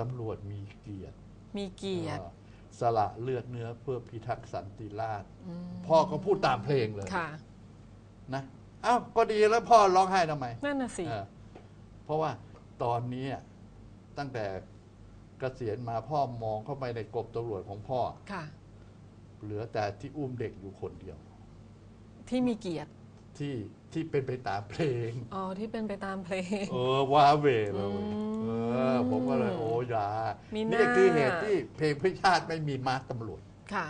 ตำรวจมีเกียรติมีเกียรติ เออสละเลือดเนื้อเพื่อพิทักษ์สันติราษฎร์มพ่อก็พูดตามเพลงเลยค่ะ นะเอ้าก็ดีแล้วพ่อร้องไห้ทำไม นั่นน่ะสิ เออเพราะว่าตอนนี้ตั้งแต่เกษียณมาพ่อมองเข้าไปในกรมตำรวจของพ่อ ค่ะ เหลือแต่ที่อุ้มเด็กอยู่คนเดียว ที่มีเกียรติ ที่ที่เป็นไปตามเพลง อ๋อ ที่เป็นไปตามเพลง เออว้าเหวเลยอืมเอ อผมก็เลยโอ้ยามีนี่หน้าคือเหตุที่เพลงเพื่อชาติไม่มีมาร์คตำรวจ ค่ะ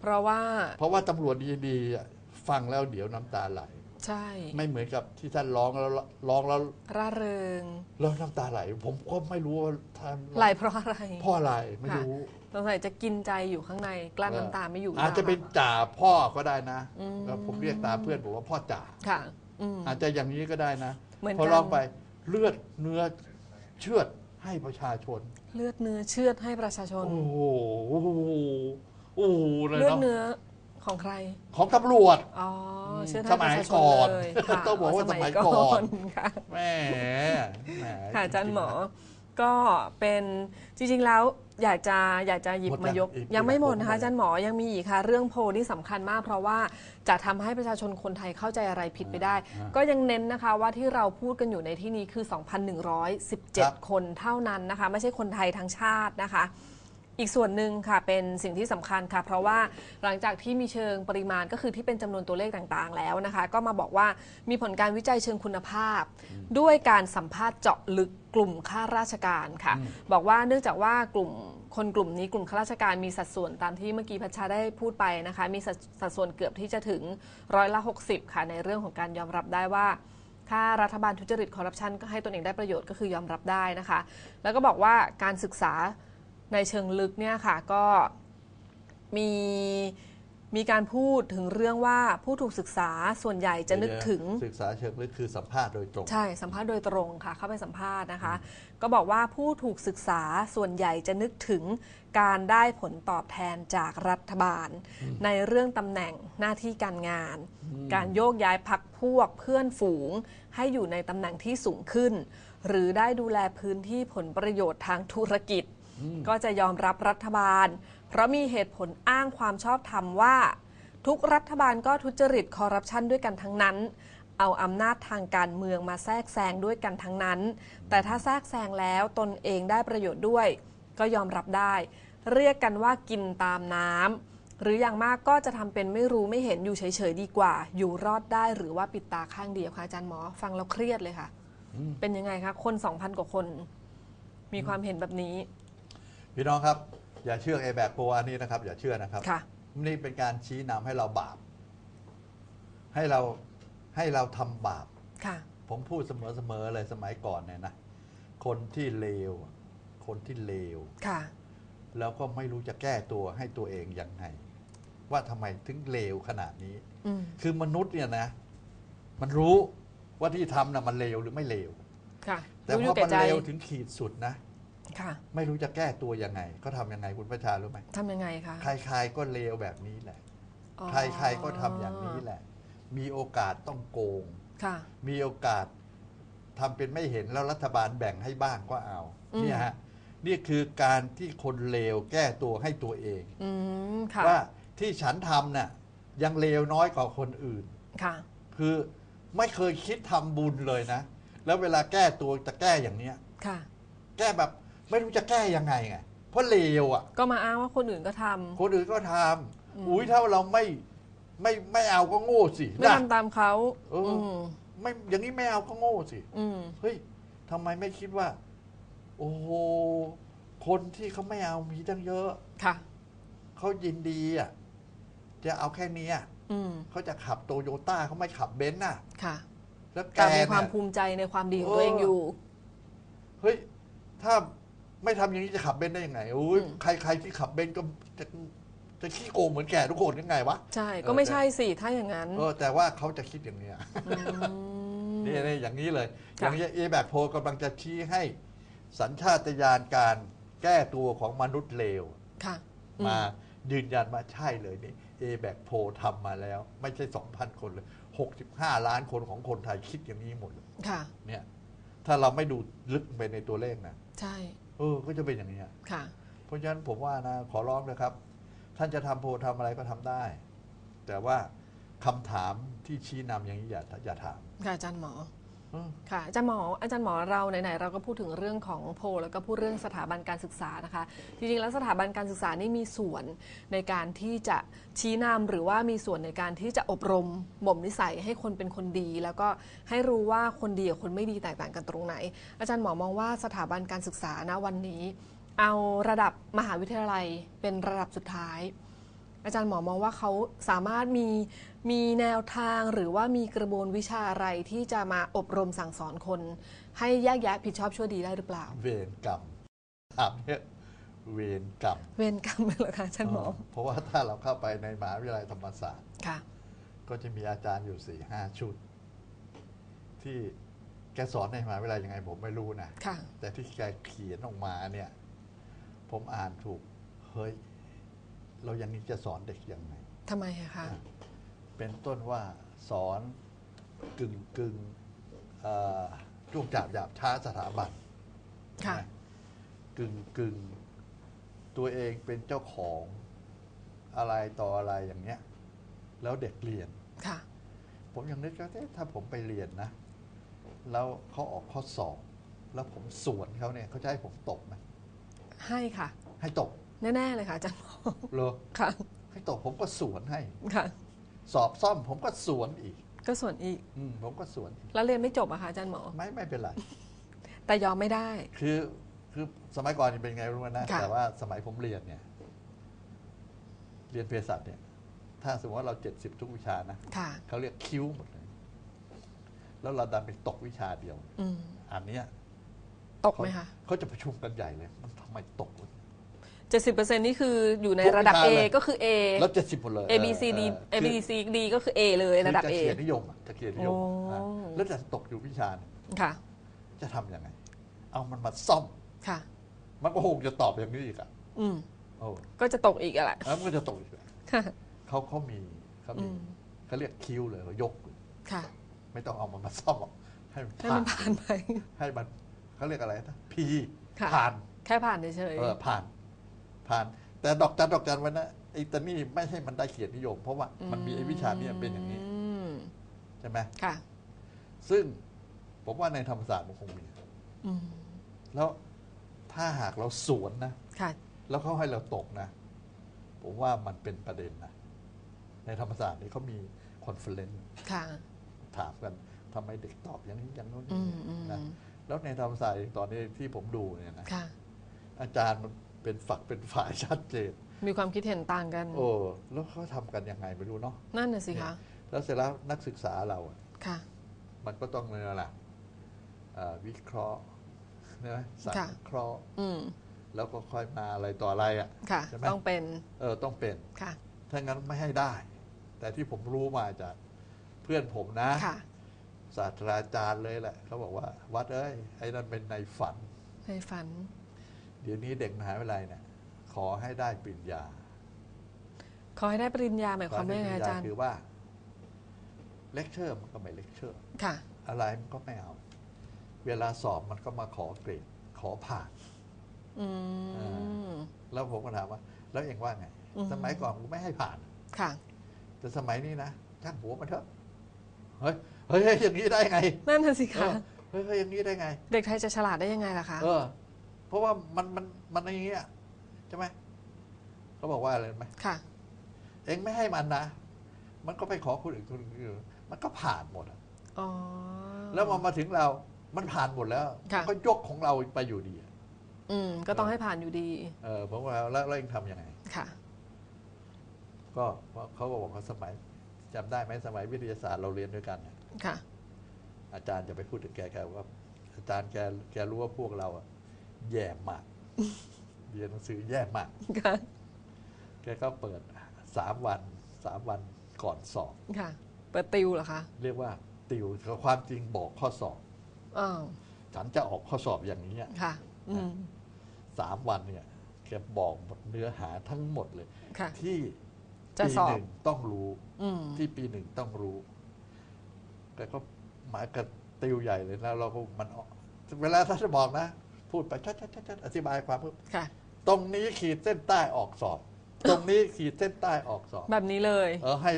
เพราะว่าเพราะว่าตำรวจดีๆอะฟังแล้วเดี๋ยวน้ำตาไหล ใช่ไม่เหมือนกับที่ท่านร้องแล้วร้องแล้วร่าเริง แล้วน้ำตาไหล ผมก็ไม่รู้ว่าท่านไหลเพราะอะไรเพ่ออะไรไม่รู้สงสัยจะกินใจอยู่ข้างในกลั้นน้ำตาไม่อยู่อาจจะเป็นหรือปล่ จ่าพ่อก็ได้นะอืม แล้วผมเรียกตามเพื่อนผมว่าพ่อจ่า ค่ะอืม อาจจะอย่างนี้ก็ได้นะ เหมือนพอกันร้องไปเลือดเนื้อ เชือดให้ประชาชน เลือดเนื้อเชือดให้ประชาชน โอ้โหโอ้โหโอ้โหเลยเลือดเนาะเนื้อของใคร ของตำรวจ อ๋อเชือดสให้ปมัยระชาชนก่อนเลยค่ะต้องบอกว่าสมัยก่อน ค่ะ แหมแหม ค่ะอาจารย์หมอ ก็เป็นจริงๆแล้ว อยากจะอยากจะหยิบมายกยังไม่หมดนะคะอาจารย์หมอยังมีอีกค่ะ เรื่องโพลนี่สำคัญมาก เพราะว่าจะทำให้ประชาชนคนไทยเข้าใจอะไรผิดไปได้ ก็ยังเน้นนะคะว่าที่เราพูดกันอยู่ในที่นี้คือ2,117 คนเท่านั้นนะคะ ไม่ใช่คนไทยทั้งชาตินะคะ อีกส่วนหนึ่งค่ะเป็นสิ่งที่สำคัญค่ะ เพราะว่าหลังจากที่มีเชิงปริมาณก็คือที่เป็นจำนวนตัวเลขต่างๆ แล้วนะคะ ก็มาบอกว่ามีผลการวิจัยเชิงคุณภาพ ด้วยการสัมภาษณ์เจาะลึกกลุ่มข้าราชการค่ะ บอกว่าเนื่องจากว่ากลุ่มคนกลุ่มนี้กลุ่มข้าราชการมีสัดส่วนตามที่เมื่อกี้พัชชาได้พูดไปนะคะ มีสัดสัดส่วนเกือบที่จะถึงร้อยละ 60 ค่ะในเรื่องของการยอมรับได้ว่าถ้ารัฐบาลทุจริตคอร์รัปชันก็ให้ตนเองได้ประโยชน์ก็คือยอมรับได้นะคะ แล้วก็บอกว่าการศึกษา ในเชิงลึกเนี่ยค่ะก็มีมีการพูดถึงเรื่องว่าผู้ถูกศึกษาส่วนใหญ่จะนึกถึงศึกษาเชิงลึกคือสัมภาษณ์โดยตรง ใช่สัมภาษณ์โดยตรงค่ะเข้าไปสัมภาษณ์นะคะ ก็บอกว่าผู้ถูกศึกษาส่วนใหญ่จะนึกถึงการได้ผลตอบแทนจากรัฐบาล ในเรื่องตำแหน่งหน้าที่การงาน การโยกย้ายพักพวกเพื่อนฝูง ให้อยู่ในตำแหน่งที่สูงขึ้น หรือได้ดูแลพื้นที่ผลประโยชน์ทางธุรกิจ ก็จะยอมรับรัฐบาล เพราะมีเหตุผลอ้างความชอบธรรมว่า ทุกรัฐบาลก็ทุจริตคอร์รัปชันด้วยกันทั้งนั้น เอาอำนาจทางการเมืองมาแทรกแซงด้วยกันทั้งนั้น แต่ถ้าแทรกแซงแล้วตนเองได้ประโยชน์ด้วย ก็ยอมรับได้ เรียกกันว่ากินตามน้ำหรืออย่างมากก็จะทำเป็นไม่รู้ไม่เห็นอยู่เฉยๆดีกว่า อยู่รอดได้หรือว่าปิดตาข้างเดียวค่ะอาจารย์หมอฟังแล้วเครียดเลยค่ะ เป็นยังไงคะคน 2,000 กว่าคน มีความเห็นแบบนี้ พี่น้องครับ อย่าเชื่อไอ้แบบโปรอันนี้นะครับ อย่าเชื่อนะครับค่ะ นี่เป็นการชี้นำให้เราบาป ให้เราให้เราทำบาป ค่ะ ผมพูดเสมอๆเลยสมัยก่อนเนี่ยนะคนที่เลวคนที่เลว ค่ะ แล้วก็ไม่รู้จะแก้ตัวให้ตัวเองยังไง ว่าทำไมถึงเลวขนาดนี้ อืม คือมนุษย์เนี่ยนะ มันรู้ว่าที่ทำนะมันเลวหรือไม่เลว ค่ะแต่รู้พออยู่แก่มันใจ เลวถึงขีดสุดนะ ค่ะ ไม่รู้จะแก้ตัวยังไงก็ทำยังไงคุณประชารู้ไหมทำยังไงคะใครๆก็เลวแบบนี้แหละ อ๋อใครๆก็ทำอย่างนี้แหละ มีโอกาสต้องโกง ค่ะ มีโอกาสทำเป็นไม่เห็นแล้วรัฐบาลแบ่งให้บ้างก็เอา อืม เนี่ยฮะ นี่คือการที่คนเลวแก้ตัวให้ตัวเอง อืมค่ะว่าที่ฉันทำน่ะยังเลวน้อยกว่าคนอื่น ค่ะ คือไม่เคยคิดทำบุญเลยนะ แล้วเวลาแก้ตัวจะแก้อย่างเนี้ย ค่ะ แก้แบบ ไม่รู้จะแก้ยังไงไงเพราะเลวอะ ก็มาอ้างว่าคนอื่นก็ทำ คนอื่นก็ทำอุ้ยถ้าเราไม่ไม่ไม่เอาก็โง่สิไม่นะ ทำตามเขาเอออื มไม่อย่างนี้ไม่เอาก็โง่สิ อืม เฮ้ยทำไมไม่คิดว่า โอ้โหคนที่เขาไม่เอามีตั้งเยอะ ค่ะ เขายินดีอะ จะเอาแค่เนี้ยอืม เขาจะขับโตโยต้าเขาไม่ขับเบนซ์น่ะ ค่ะ แล้วแกการมีความเนี่ย ภูมิใจในความดีของตัวเองอยู่ เฮ้ย ถ้า ไม่ทำอย่างนี้จะขับเบนซ์ได้ยังไงโอ้ยอืมใครใครที่ขับเบนซ์ก็จะจะขี้โกงเหมือนแกทุกคนยังไงวะใช่เออก็ไม่ใช่สิถ้าอย่างนั้นเออแต่ว่าเขาจะคิดอย่างเนี้ยมนี่นี่อย่างนี้เลยอค่ะย่างนี้เอแบบโพลกำลังจะชี้ให้สัญชาตญาณการแก้ตัวของมนุษย์เลวค่ะอืมายืนยันมาใช่เลยนี่เอแบกโพลทำมาแล้ว ไม่ใช่ 2,000 คนเลย 65 ล้านคนของคนไทยคิดอย่างนี้หมดเลยค่ะเนี่ยถ้าเราไม่ดูลึกไปในตัวเลขนะ ใช่เอออก็จะเป็นอย่างนี้ยค่ะ เพราะฉะนั้นผมว่านะขอร้องนะครับ ท่านจะทำโพลทำอะไรก็ทำได้ แต่ว่าคำถามที่ชี้นำอย่างนี้อย่าอย่าถาม ค่ะอาจารย์หมอเออ ค่ะอาจารย์หมออาจารย์หมอเราไหนๆเราก็พูดถึงเรื่องของโพลแล้วก็พูดเรื่องสถาบันการศึกษานะคะจริงๆแล้วสถาบันการศึกษานี่มีส่วนในการที่จะชี้นำหรือว่ามีส่วนในการที่จะอบรมบ่มนิสัยให้คนเป็นคนดี แล้วก็ให้รู้ว่าคนดีกับคนไม่ดีแตกต่างกันตรงไหน อาจารย์หมอมองว่าสถาบันการศึกษาณวันนี้ เอาระดับมหาวิทยาลัยเป็นระดับสุดท้าย อาจารย์หมอมองว่าเขาสามารถมีมีแนวทางหรือว่ามีกระบวนวิชาอะไรที่จะมาอบรมสั่งสอนคน ให้แยกแยะผิดชอบชั่วดีได้หรือเปล่า เวรกรรมถามเนี่ยเวรกรรมเวรกรรมเหรอคะอาจารย์หมอเออเพราะว่าถ้าเราเข้าไปในมหาวิทยาลัยธรรมศาสตร์ค่ะ ก็จะมีอาจารย์อยู่สี่ห้าชุด ที่แกสอนในมหาวิทยาลัยยังไงผมไม่รู้นะค่ะแต่ที่แกเขียนออกมาเนี่ย ผมอ่านถูกเฮ้ย เราอย่างนี้จะสอนเด็กยังไง ทำไมอะคะเป็นต้นว่าสอนกึ่งกึ่งเอ่อช่วงจับหยาบช้าสถาบันค่ะ นะกึ่งกึ่งตัวเองเป็นเจ้าของอะไรต่ออะไรอย่างเนี้ย แล้วเด็กเรียน ค่ะ ผมยังนึกว่าเอ๊ะถ้าผมไปเรียนนะ แล้วเขาออกข้อสอบ แล้วผมสวนเขาเนี่ยเขาจะให้ผมตกไหมให้ค่ะ ให้ตก แน่ๆเลยค่ะอาจารย์หมอเหรอค่ะให้ตกผมก็สวนให้ ค่ะ สอบซ่อมผมก็สวนอีก ก็ส่วนอีก อืมผมก็สวนอีก แล้วเรียนไม่จบอะคะอาจารย์หมอ ไม่ไม่เป็นไร แต่ยอมไม่ได้ คือคือสมัยก่อนนี่เป็นไงรู้ไหมนะค่ะ แต่ว่าสมัยผมเรียนเนี่ย เรียนเภสัชเนี่ย ถ้าสมมติว่าเราเจ็ดสิบทุกวิชานะค่ะ เขาเรียกคิ้วหมดเลยแล้วเราดันไปตกวิชาเดียว อืมอันเนี้ยตกไหมคะเขาจะประชุมกันใหญ่เลย มันทำไมตกวะ เจ็ดสิบเปอร์เซ็นนี่คืออยู่ในทุกระดับวิชา A เลยก็คือ A แล้วเจ็ดสิบหมดเลย A B C D เอ A อ B C D ก็คือ A เลยระดับ คือ A จะเขียนนิยมอะจะเขียนนิยมโอ้อะแล้วจะตกอยู่วิชาหนึ่งค่ะ จะทำยังไง เอามันมาซ่อม ค่ะ มันก็คงจะตอบอย่างนี้อีกอะอืม โอ้ก็จะตกอีกอะแหละแล้วมันก็จะตกอีกอะค่ะ เขาเขามีเขามีอืมเขาเรียกคิ้วเลยเขายก ค่ะ ไม่ต้องเอามันมาซ่อมหรอกให้มันให้มันผ่านไป ให้มันเขาเรียกอะไรนะพีค่ะ ผ่าน แค่ผ่านเฉยเออผ่าน ผ่าน แต่ดอกจันดอกจันไว้นะไอ้ตานี่ไม่ให้มันได้เกียรตินิยม เพราะว่ามันมีไอ้วิชาเนี้เป็นอย่างนี้มใช่ไหมค่ะ ซึ่งผมว่าในธรรมศาสตร์มันคงมีอืมแล้วถ้าหากเราสวนนะค่ะ แล้วเขาให้เราตกนะ ผมว่ามันเป็นประเด็นนะ ในธรรมศาสตร์นี่เขามีคอนเฟลเลนซ์ค่ะถามกันทำไมเด็กตอบอย่างนี้อย่างโน้นออืย่างมนี้อืมนะแล้วในธรรมศาสตร์ตอนนี้ที่ผมดูเนี่ยนะค่ะอาจารย์มัน เป็นฝักเป็นฝ่ายชัดเจน มีความคิดเห็นต่างกัน โอ้แล้วเขาทำกันยังไงไม่รู้เนาะนั่นน่ะสิคะแล้วเสร็จแล้วนักศึกษาเราอะค่ะ มันก็ต้องเนี่ยแหละเอ่อวิเคราะห์ใช่ไหมสังค่ะเคราะห์อืมแล้วก็ค่อยมาอะไรต่ออะไรอะค่ะ ใช่ไหมต้องเป็นเออต้องเป็นค่ะ ถ้างั้นไม่ให้ได้ แต่ที่ผมรู้มาจากเพื่อนผมนะ ค่ะ ศาสตราจารย์เลยแหละเขาบอกว่า วัดเอ้ยไอ้นั่นเป็นในฝันในฝัน เดี๋ยวนี้เด็กมหาวิทยาลัยเนี่ยขอให้ได้ปริญญา ขอให้ได้ปริญญาหมายความว่ายังไงขอให้อาได้ปริญญจารย์คือว่าเลคเชอร์มันก็ไม่เลคเชอร์ค่ะ อะไรมันก็ไม่เอา เวลาสอบมันก็มาขอเกรดขอผ่านอืมแล้วผมก็ถามว่า แล้วเองว่าไงอืมสมัยก่อนกูไม่ให้ผ่าน ค่ะ แต่สมัยนี้นะช่างหัวมันเถอะเฮ้ยเฮ้ยเฮ้ยอย่างนี้ได้ไง นั่นน่ะสิเอคะอเฮ้ยเฮ้ยอย่างนี้ได้ไง เด็กไทยจะฉลาดได้ยังไงล่ะคะเออ เพราะว่ามันมันมันอย่างเงี้ยใช่ไหมเขาบอกว่าอะไรรู้ไหมค่ะ เองไม่ให้มันนะ มันก็ไปขอคนอื่นคนอื่นมันก็ผ่านหมดอะอ๋อแล้วมามาถึงเรา มันผ่านหมดแล้วค่ะก็ยกของเราไปอยู่ดีอะอืม ก็ต้องให้ผ่านอยู่ดี เออผมว่าแล้วแล้วเองทำยังไง ค่ะ ก็เขาก็บอกว่าสมัยจำได้ไหมสมัยวิทยาศาสตร์เราเรียนด้วยกันเนี่ยค่ะ อาจารย์จะไปพูดถึงแกแกว่าอาจารย์แกแกรู้ว่าพวกเราอะ แย่มากเรียนหนังสือแย่มาก ค่ะ แกก็เปิดสามวันสามวันก่อนสอบ ค่ะ เปิดติวเหรอคะเรียกว่าติวเขาความจริงบอกข้อสอบ อ้าวฉันจะออกข้อสอบอย่างนี้อะค่ะ อืม สามวันเนี่ยแกบอกหมดเนื้อหาทั้งหมดเลย ค่ะ ที่จะปีสอบหนึ่งต้องรู้ อืม ที่ปีหนึ่งต้องรู้แกก็หมายกับติวใหญ่เลยแล้วเราก็มันออกเวลาท่านจะบอกนะ พูดไปชัดชัดชัดชัดอธิบายความปุ๊บค่ะ ตรงนี้ขีดเส้นใต้ออกสอบ ตรงนี้ขีดเส้นใต้ออกสอบ แบบนี้เลย เออให้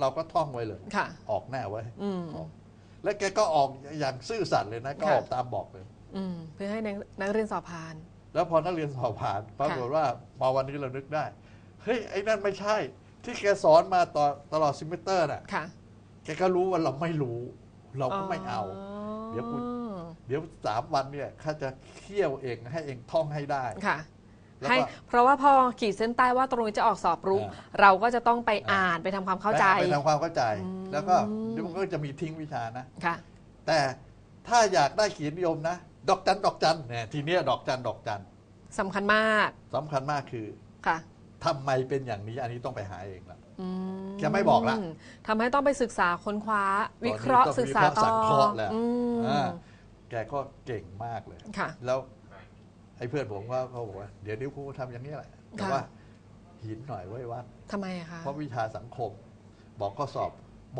เราก็ท่องไว้เลยค่ะ ออกแน่ไว้อืม ออกแล้วแกก็ออกอย่างซื่อสัตย์เลยนะ ก็ค่ะออกตามบอกเลย อืมเพื่อให้นักนักเรียนสอบผ่าน แล้วพอนักเรียนสอบผ่านปรากฏว่ามาวันนี้เรานึกได้ เฮ้ย ไอ้นั่นไม่ใช่ ที่แกสอนมาต่อตลอดซิมเมเตอร์น่ะ ค่ะแกก็รู้ว่าเราไม่รู้ เราก็ไม่เอา เดี๋ยวคุณ เดี๋ยวสามวันเนี่ยข้าจะเคี่ยวเองให้เองท่องให้ได้ ค่ะ แล้วให้ก็เพราะว่าพอขีดเส้นใต้ว่าตรงนี้จะออกสอบรู้ อ่า เราก็จะต้องไปอ่านไปทำความเข้าใจ ไปทำความเข้าใจ อืม แล้วก็เดี๋ยวมันก็จะมีทิ้งวิชานะ ค่ะ แต่ถ้าอยากได้เขียนนิยมนะ ดอกจันดอกจันเนี่ยทีเนี้ยดอกจันดอกจันสำคัญมากสำคัญมากคือค่ะทำไมเป็นอย่างนี้อันนี้ต้องไปหาเองละ อืแกไม่บอกละ ทำให้ต้องไปศึกษาค้นคว้า วิเคราะห์ตอนนี้ศึกษาต้องต่อวิเคราะห์สังเคราะห์แล้ว อืม อ่า แกก็เก่งมากเลย ค่ะ แล้วไอ้เพื่อนผมก็เขาบอกว่าเดี๋ยวนิ้วครูทำอย่างนี้แหละแต่ค่ะว่าหินหน่อยไว้วัด ทำไมอะคะเพราะวิชาสังคม บอกข้อสอบ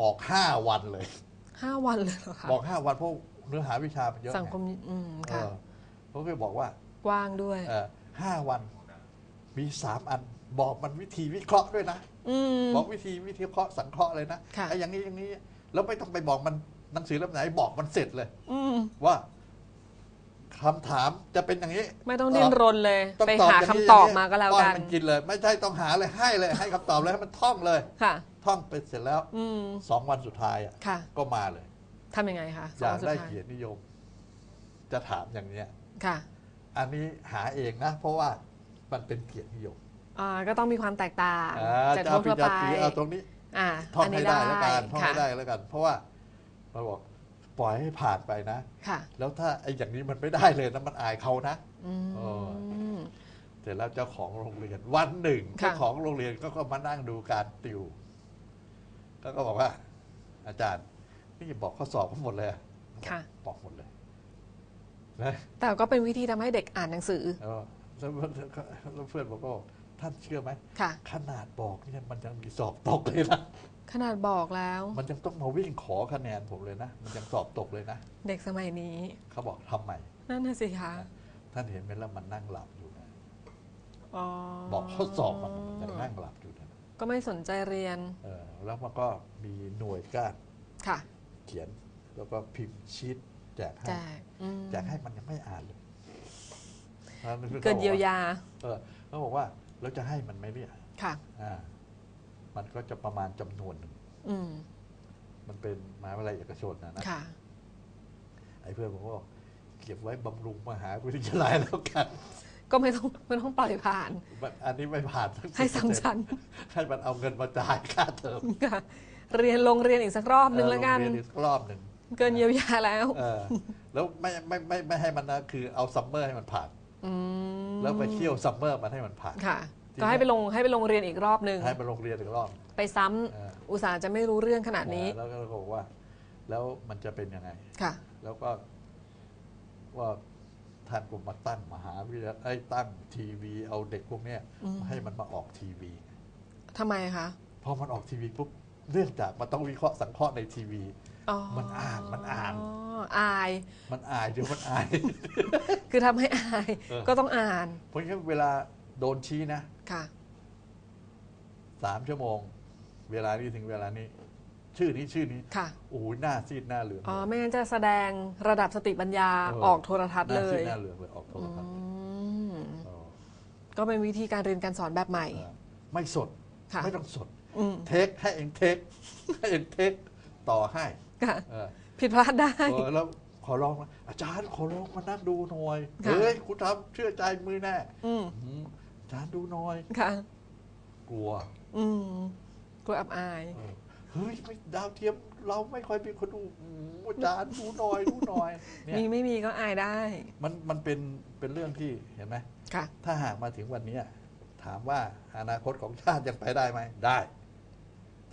บอกห้าวันเลย ห้าวันเลยเหรอคะบอกห้าวันเพราะเนื้อหาวิชามันเยอะสังคมไอืมเอค่ะ อเขาก็บอกว่า กว้างด้วย เออห้าวันมีสามอันบอกมันวิธีวิเคราะห์ด้วยนะ อืม บอกวิธีวิธีเคราะห์สังเคราะห์เลยนะค่ะ ไอ้อย่างนี้อย่างนี้ แล้วไม่ต้องไปบอกมัน หนังสือเล่มไหนบอกมันเสร็จเลย อืมว่าคำถามจะเป็นอย่างนี้ไม่ต้องดิ้นรนเลย ต้องไปตอบหาย่งคำนี้ตอบย่งมาก็แล้วป้อกัน มันกินเลย ไม่ใช่ต้องหาเลยให้เลย ให้คำตอบเลยให้มันท่องเลย ค่ะ ท่องไปเสร็จแล้วอืม สองวันสุดท้ายอะค่ะ ก็มาเลย ทำยังไงคะอยากสงวันสุได้ท้เกียรตินิยม จะถามอย่างเนี้ย ค่ะ อันนี้หาเองนะ เพราะว่ามันเป็นเกียรตินิยมอ่า ก็ต้องมีความแตกต่างอ่าจากจะเอาปริทั่วญๆญาไป ตรีเอาตรงนี้ อ่าท่องนให้นี้ได้แล้วกันท่องค่ะ ให้ได้แล้วกัน เพราะว่า มันบอกปล่อยให้ผ่านไปนะ ค่ะ แล้วถ้าไอ้อย่างนี้มันไม่ได้เลยนะมันอายเขานะ อืเอมเสร็จแล้วเจ้าของโรงเรียน วันหนึ่งค่ะ เจ้าของโรงเรียนก็ก็มานั่งดูการติวก็ก็บอกว่า อาจารย์นี่บอกข้อสอบทั้งหมดเลยอะค่ะ บอกหมดเลยนะแต่ก็เป็นวิธีทำให้เด็กอ่านหนังสือแล้วแล้วแล้วเพื่อนบอกก็ท่านเชื่อไหม ค่ะ ขนาดบอกเนี่ยมันยังมีสอบตกเลยนะ ขนาดบอกแล้ว มันยังต้องมาวิ่งขอคะแนนผมเลยนะ มันยังสอบตกเลยนะ เด็กสมัยนี้ เขาบอกทำไม นั่นน่ะสิคะ ท่านเห็นไหมแล้วมันนั่งหลับอยู่นะอ๋อบอกข้อสอบมันมันยังนั่งหลับอยู่นะก็ไม่สนใจเรียน เออ แล้วมันก็มีหน่วยก้านค่ะ เขียนแล้วก็พิมพ์ชีตแจกให้ แจกอืมแจกให้มันยังไม่อ่านเลยแล้วเกินเยียวยา เออเขาบอกว่าเราจะให้มันไหมเนี่ยค่ะ อ่า มันก็จะประมาณจำนวนหนึ่งอืมมันเป็นมหาวิทยาลัยเอกชนนะนะค่ะ ไอ้เพื่อนผมก็บอกเก็บไว้บำรุงมหาวิทยาลัยแล้วกันก็ไม่ต้องไม่ต้องปล่อยผ่าน มันอันนี้ไม่ผ่านทั้งให้ซ้ำชั้นให้มันเอาเงินมาจ่ายค่าเทอมค่ะเรียนลงเรียนอีกสักรอบนึงแล้วกัน เออโรงเรียนอีกรอบหนึ่ง เกินเยียวยาแล้ว เออแล้วไม่ไม่ไม่ไม่ให้มันนะคือเอาซัมเมอร์ให้มันผ่าน อืมแล้วไปเที่ยวซัมเมอร์มันให้มันผ่าน ค่ะทีนี้ ก็ให้ไปลงให้ไปลงเรียนอีกรอบนึงให้มันโรงเรียนอีกรอบ ไปซ้ำเอออุตส่าห์จะไม่รู้เรื่องขนาดนี้แล้วก็บอกว่า แล้วมันจะเป็นยังไง ค่ะ แล้วก็ว่าท่านก็มาตั้งมหาวิทยาลัยไอ้ยตั้งทีวีเอาเด็กพวกเนี้ยอืม ให้มันมาออกทีวีทำไมคะพอมันออกทีวีปุ๊บเรื่องจากมันต้องวิเคราะห์สังเคราะห์ในทีวี อ๋อมันอ่านมันอ่าน อาย มันอายเดี๋ยวมันอาย คือทำให้อาย เออ ก็ต้องอ่าน เพราะงั้นเวลา โดนชี้นะค่ะสามชั่วโมง เวลานี้ถึงเวลานี้ ชื่อนี้ชื่อนี้ค่ะโอ้โหหน้าซีดหน้าเหลืองอ๋อเลยไม่งั้นจะแสดงระดับสติปัญญาเออออกโทรทัศน์หเลน้าซียดหน้าเหลืองเลยออกโทรอืทัศน์มเออก็เป็นวิธีการเรียนการสอนแบบใหม่เออไม่สดค่ะ ไม่ต้องสด อืมเทคให้เองเทคให้เองเทคต่อให้ค่ะ เออ ผิดพลาดได้ เออแล้วขอร้องนะอาจารย์ขอร้องมานั่งดูหน่อยค่ะ เฮ้ยคุณทำเชื่อใจมือแน่อืม อืมอา จารย์ดูหน่อย ค่ะ กลัวอืมกลัวอับอาย เออเฮ้ยไม่ดาวเทียมเราไม่ค่อยมีคนดูอืมอาจารย์ดูหน่อยดูหน่อยเนี่ยมีไม่มีก็อายได้ มันมันเป็นเป็นเรื่องที่เห็นไหม ค่ะ ถ้าหากมาถึงวันเนี้ยถามว่าอนาคตของชาติยังไปได้ไหมได้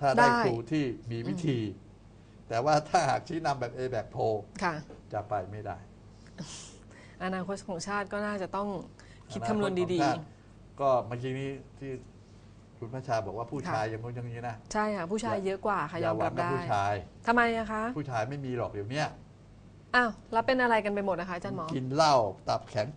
ถ้าได้ได้ ครูที่มีวิธี แต่ว่าถ้าหากชี้นำแบบ A แบบโพค่ะ จะไปไม่ได้อนาคตของชาติก็น่าจะต้องคิดอนาคำนวณของดีชาติ ก็เมื่อกี้นี้ที่คุณพระชาบอกว่าผู้ค่ะชายอย่างนู้นอย่างนี้นะๆใช่ค่ะผู้ชายเยอะกว่าค่ะยอมหวัรับนะได้ผู้ชายทำไมอะคะผู้ชายไม่มีหรอกเดี๋ยวเนี้ยอ้าวแล้วเป็นอะไรกันไปหมดนะคะอาจารย์หมอ กินเหล้าตับแข็ง